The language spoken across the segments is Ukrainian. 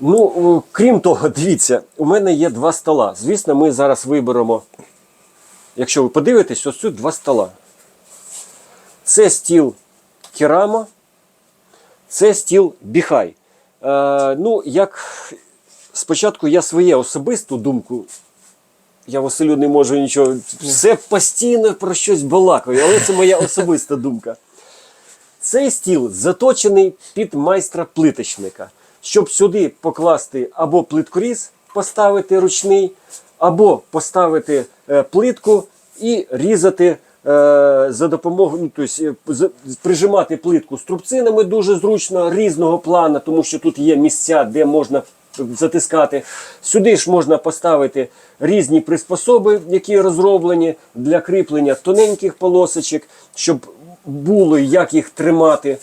Ну, крім того, дивіться, у мене є два стола. Звісно, ми зараз виберемо, якщо ви подивитесь, ось тут два стола. Це стіл керама, це стіл біхай. Е, ну, як спочатку я своє особисту думку. Я Василю не можу нічого. Все постійно про щось балакаю, але це моя особиста думка. Цей стіл заточений під майстра плиточника, щоб сюди покласти або плиткоріз, поставити ручний, або поставити е, плитку і різати е, за допомогою, тобто, прижимати плитку струбцинами дуже зручно, різного плану, тому що тут є місця, де можна затискати. Сюди ж можна поставити різні приспособи, які розроблені для кріплення тоненьких полосочок, щоб було як їх тримати.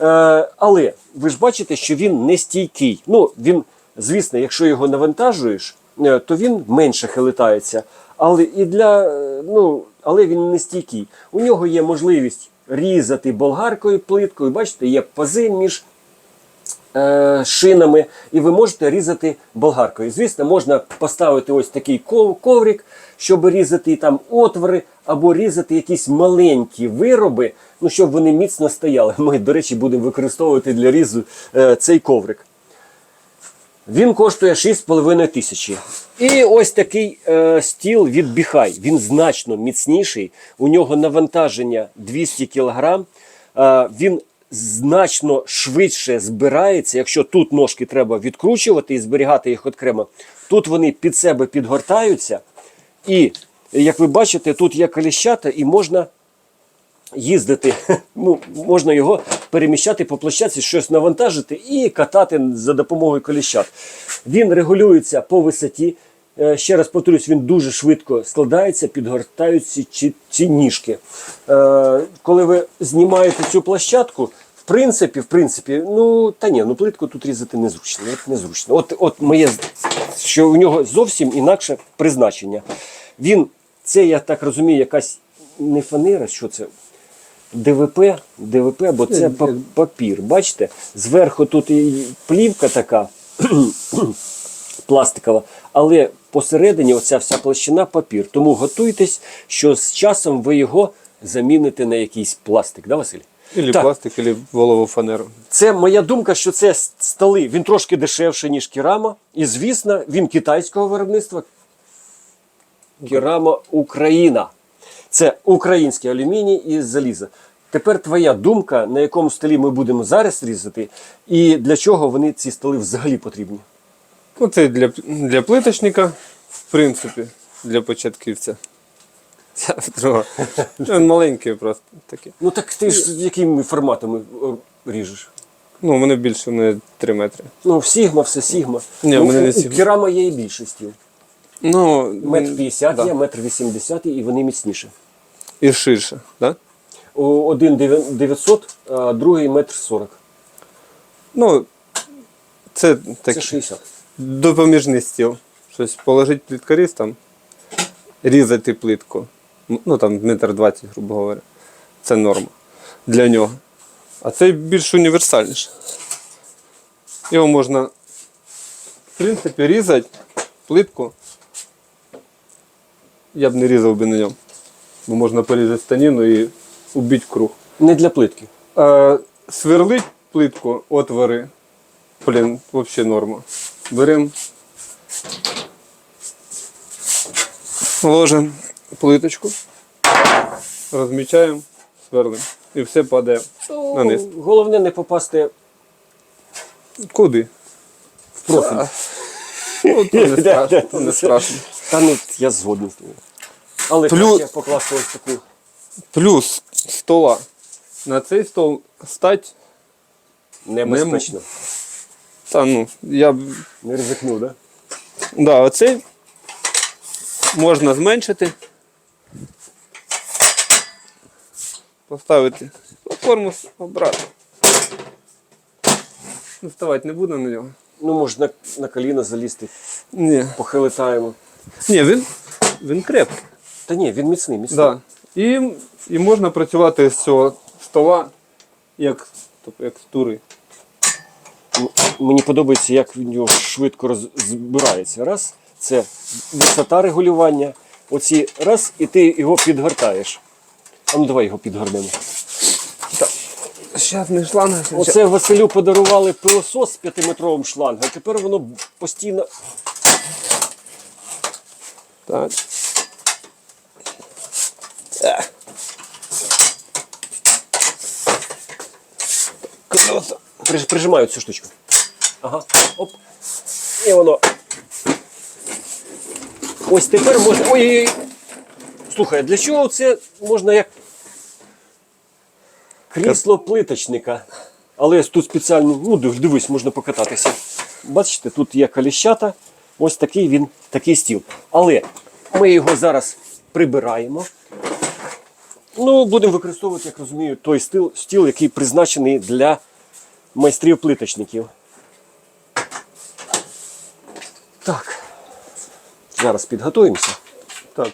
Е, але ви ж бачите, що він не стійкий. Ну, він, звісно, якщо його навантажуєш, е, то він менше хилитається. Але і для, е, ну, але він не стійкий. У нього є можливість різати болгаркою плиткою. Бачите, є пази між шинами, і ви можете різати болгаркою. Звісно, можна поставити ось такий ков- коврик, щоб різати там отвори, або різати якісь маленькі вироби, ну щоб вони міцно стояли. Ми, до речі, будемо використовувати для різу е, цей коврик. Він коштує 6,5 тисячі. І ось такий е, стіл від Біхай. Він значно міцніший. У нього навантаження 200 кг. Е, він значно швидше збирається. Якщо тут ножки треба відкручувати і зберігати їх окремо, тут вони під себе підгортаються. І, як ви бачите, тут є коліщата і можна їздити, ну, можна його переміщати по площадці, щось навантажити і катати за допомогою коліщат. Він регулюється по висоті. Е, Ще раз повторюсь, він дуже швидко складається, підгортаються ці, ці ніжки. Е, коли ви знімаєте цю площадку, в принципі, в принципі, ну та ні, ну плитку тут різати незручно. От незручно. От, от моє, що у нього зовсім інакше призначення. Він, це, я так розумію, якась не фанера, що це? ДВП, ДВП, бо це па- папір. Бачите? Зверху тут і плівка така пластикова, але посередині оця вся площина папір. Тому готуйтесь, що з часом ви його заміните на якийсь пластик, да, Василь? Ілі Так. пластик, ілі волову фанеру. Це моя думка, що це столи. Він трошки дешевше, ніж керама. І звісно, він китайського виробництва. Керама Україна. Це український алюміній і залізо. Тепер твоя думка, на якому столі ми будемо зараз різати, і для чого вони ці столи взагалі потрібні. Ну, це для, для плиточника, в принципі, для початківця. Ця друга. Він маленький просто такий. Ну так ти ж якими форматами ріжеш? Ну, у мене більше, у мене 3 метри. Ну, Сігма, все Сігма. Ні, ну, мене не. У керама є і більший. Ну, Метр 50 да. є, метр 80 і вони міцніші. І ширше, так? Да? Один 900, а другий метр 40. Ну, це Це 60. Допоміжний стіл. Щось положити плиткоріз там, різати плитку. Ну там метр двадцять, грубо говоря. Це норма для нього. А цей більш універсальніше. Його можна, в принципі, різати плитку. Я б не різав би на ньому. Бо можна порізати станіну і убити круг. Не для плитки. Е, сверлить плитку, отвори. Блін, взагалі норма. Беремо. Ложимо плиточку, розмічаємо, сверлимо. І все падає на низ. Головне не попасти Куди? в профіль. Ну, то не страшно. То не страшно. Та ну я згоден з тобою. Але Плю- краще покласти ось таку. Плюс стола. На цей стол стать. Небезпечно. Та ну, я б Не ризикнув, так? Да, оцей можна зменшити. Поставити форму обрати. Ну, Вставати не буду на нього. Ну, може на, на коліна залізти, Ні. похилитаємо. Ні, він, він крепкий. Та ні, він міцний, міцний. Да. І, і можна працювати з цього стола як, тобто, як з тури. Мені подобається, як він його швидко роз- збирається. Раз, це висота регулювання. Оці раз, і ти його підгортаєш. А ну давай його підгорнемо. Зараз не шланг. Оце Василю подарували пилосос з 5-метровим шлангом, а тепер воно постійно. Так. Круто. Приж- Прижимаю цю штучку. Ага. Оп. І воно. Ось тепер можна. Ой-ой-ой. Слухай, для чого це можна як крісло плиточника? Але тут спеціально, ну дивись, можна покататися. Бачите, тут є коліщата. Ось такий він, такий стіл. Але ми його зараз прибираємо. Ну, будемо використовувати, як розумію, той стіл, стіл, який призначений для майстрів плиточників. Так. Зараз підготуємося. Так,